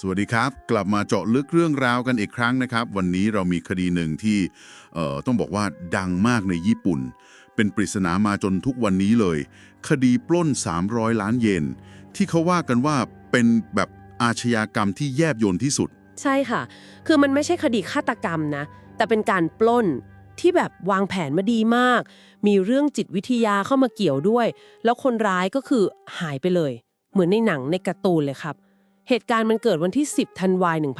สวัสดีครับ กลับมาเจาะลึกเรื่องราวกันอีกครั้งนะครับ วันนี้เรามีคดีหนึ่งที่เอ่อต้องบอกว่าดังมากในญี่ปุ่น เป็นปริศนามาจนทุกวันนี้เลย คดีปล้น 300 ล้านเยนที่เขาว่ากันว่าเป็นแบบอาชญากรรมที่แยบยลที่สุด ใช่ค่ะ คือมันไม่ใช่คดีฆาตกรรมนะ แต่เป็นการปล้นที่แบบวางแผนมาดีมาก มีเรื่องจิตวิทยาเข้ามาเกี่ยวด้วย แล้วคนร้ายก็คือหายไปเลย เหมือนในหนังในการ์ตูนเลยครับ เหตุการณ์มันเกิดวันที่ 10 ธันวาคม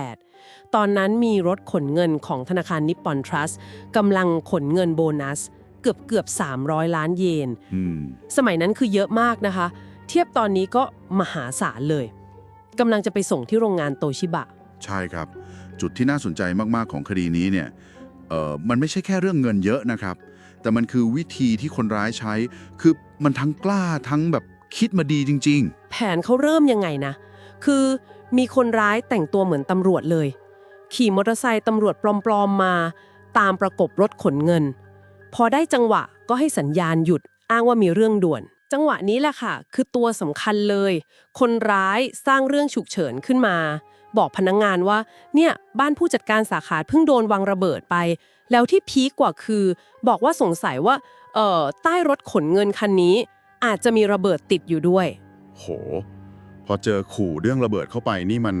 1968 ตอนนั้นมีรถขนเงินของธนาคารนิปปอนทรัสกำลังขนเงินโบนัส เกือบเกือบ 300 ล้านเยนอืมสมัยนั้นคือเยอะมากนะคะ เทียบตอนนี้ก็มหาศาลเลยกำลังจะไปส่งที่โรงงานโตชิบะ ใช่ครับ จุดที่น่าสนใจมาก ๆ ของคดีนี้เนี่ยเอ่อมันไม่ใช่แค่เรื่องเงินเยอะนะครับ แต่มันคือวิธีที่คนร้ายใช้ คือมันทั้งกล้าทั้งแบบ คิดมาดีจริง แผนเขาเริ่มยังไงนะ คือมีคนร้ายแต่งตัวเหมือนตำรวจเลย ขี่มอเตอร์ไซค์ตำรวจปลอมๆมา ตามประกบรถขนเงิน พอได้จังหวะก็ให้สัญญาณหยุดอ้างว่ามีเรื่องด่วน จังหวะนี้แหละค่ะ คือตัวสำคัญเลย คนร้ายสร้างเรื่องฉุกเฉินขึ้นมา บอกพนักงงานว่า เนี่ยบ้านผู้จัดการสาขาเพิ่งโดนวางระเบิดไป แล้วที่พีคกว่าคือ บอกว่าสงสัยว่าเอ่อใต้รถขนเงินคันนี้ อาจจะมีระเบิดติดอยู่ด้วยๆโห พอเจอขู่เรื่องระเบิดเข้าไปนี่มัน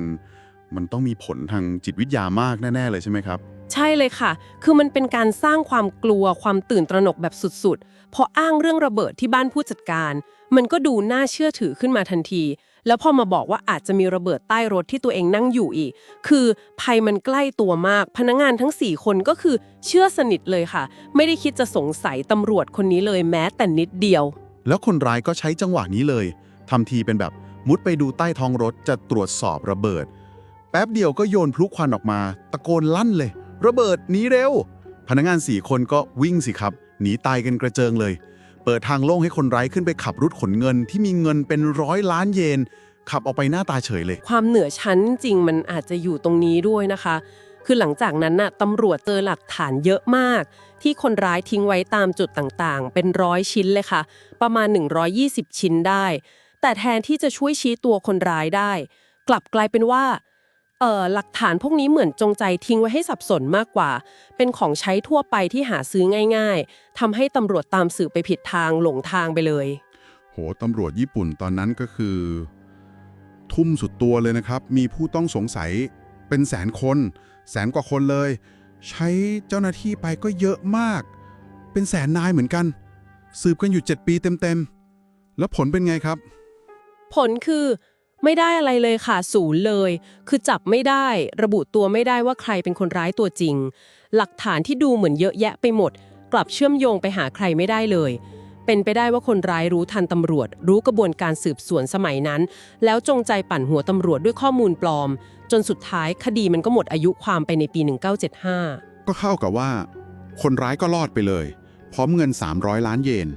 มันต้องมีผลทางจิตวิทยามากแน่ ๆ เลยใช่ไหมครับ ใช่เลยค่ะ คือมันเป็นการสร้างความกลัวความตื่นตระหนกแบบสุดๆ พออ้างเรื่องระเบิดที่บ้านผู้จัดการ มันก็ดูน่าเชื่อถือขึ้นมาทันที แล้วพอมาบอกว่าอาจจะมีระเบิดใต้รถที่ตัวเองนั่งอยู่อีก คือภัยมันใกล้ตัวมาก พนักงานทั้ง 4 คนก็คือเชื่อสนิทเลยค่ะ ไม่ได้คิดจะสงสัยตำรวจคนนี้เลยแม้แต่นิดเดียว แล้วคนร้ายก็ใช้จังหวะนี้เลยทำทีเป็นแบบมุดไปดูใต้ท้องรถจะตรวจสอบระเบิด แป๊บเดียวก็โยนพลุควันออกมา ตะโกนลั่นเลย ระเบิดหนีเร็ว พนักงานสี่คนก็วิ่งสิครับ หนีตายกันกระเจิงเลย เปิดทางโล่งให้คนร้ายขึ้นไปขับรถขนเงินที่มีเงินเป็นร้อยล้านเยน ขับออกไปหน้าตาเฉยเลย ความเหนือชั้นจริงมันอาจจะอยู่ตรงนี้ด้วยนะคะ คือหลังจากนั้นน่ะตำรวจเจอหลักฐานเยอะมาก ที่คนร้ายทิ้งไว้ตามจุดต่างๆ เป็นร้อยชิ้นเลยค่ะ ประมาณ 120 ชิ้นได้ แต่แทนที่จะช่วยชี้ตัวคนร้ายได้ กลับกลายเป็นว่าเอ่อหลักฐานพวกนี้เหมือนจงใจทิ้งไว้ให้สับสนมากกว่า เป็นของใช้ทั่วไปที่หาซื้อง่าย ๆทำให้ตำรวจตามสื่อไปผิดทางหลงทางไปเลย โหตำรวจญี่ปุ่นตอนนั้นก็คือ ทุ่มสุดตัวเลยนะครับ มีผู้ต้องสงสัย เป็นแสนคน แสนกว่าคนเลย ใช้เจ้าหน้าที่ไปก็เยอะมาก เป็นแสนนายเหมือนกัน สืบกันอยู่ 7 ปีเต็มๆ แล้วผลเป็นไงครับ ผลคือไม่ได้อะไรเลยค่ะศูนย์เลย คือจับไม่ได้ ระบุตัวไม่ได้ว่าใครเป็นคนร้ายตัวจริง หลักฐานที่ดูเหมือนเยอะแยะไปหมด กลับเชื่อมโยงไปหาใครไม่ได้เลย เป็นไปได้ว่าคนร้ายรู้ทันตำรวจ รู้กระบวนการสืบสวนสมัยนั้น แล้วจงใจปั่นหัวตำรวจด้วยข้อมูลปลอม จนสุดท้ายคดีมันก็หมดอายุความไปในปี 1975 ก็เข้ากับว่า คนร้ายก็รอดไปเลย พร้อมเงิน 300 ล้านเยน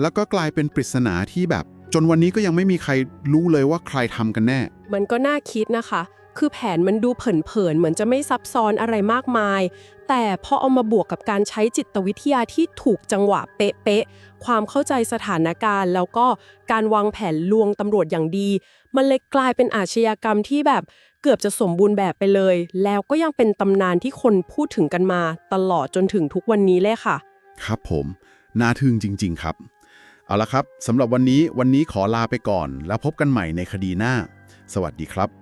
แล้วก็กลายเป็นปริศนาที่แบบ จนวันนี้ก็ยังไม่มีใครรู้เลยว่าใครทำกันแน่ มันก็น่าคิดนะคะ คือแผนมันดูเผินๆเหมือนจะไม่ซับซ้อนอะไรมากมาย แต่พอเอามาบวกกับการใช้จิตวิทยาที่ถูกจังหวะเป๊ะๆ ความเข้าใจสถานการณ์ แล้วก็การวางแผนลวงตำรวจอย่างดี มันเลยกลายเป็นอาชญากรรมที่แบบเกือบจะสมบูรณ์แบบไปเลย แล้วก็ยังเป็นตำนานที่คนพูดถึงกันมา ตลอดจนถึงทุกวันนี้เลยค่ะ ครับผมน่าทึ่งจริง ๆ ครับ เอาละครับสำหรับวันนี้วันนี้ขอลาไปก่อน แล้วพบกันใหม่ในคดีหน้า สวัสดีครับ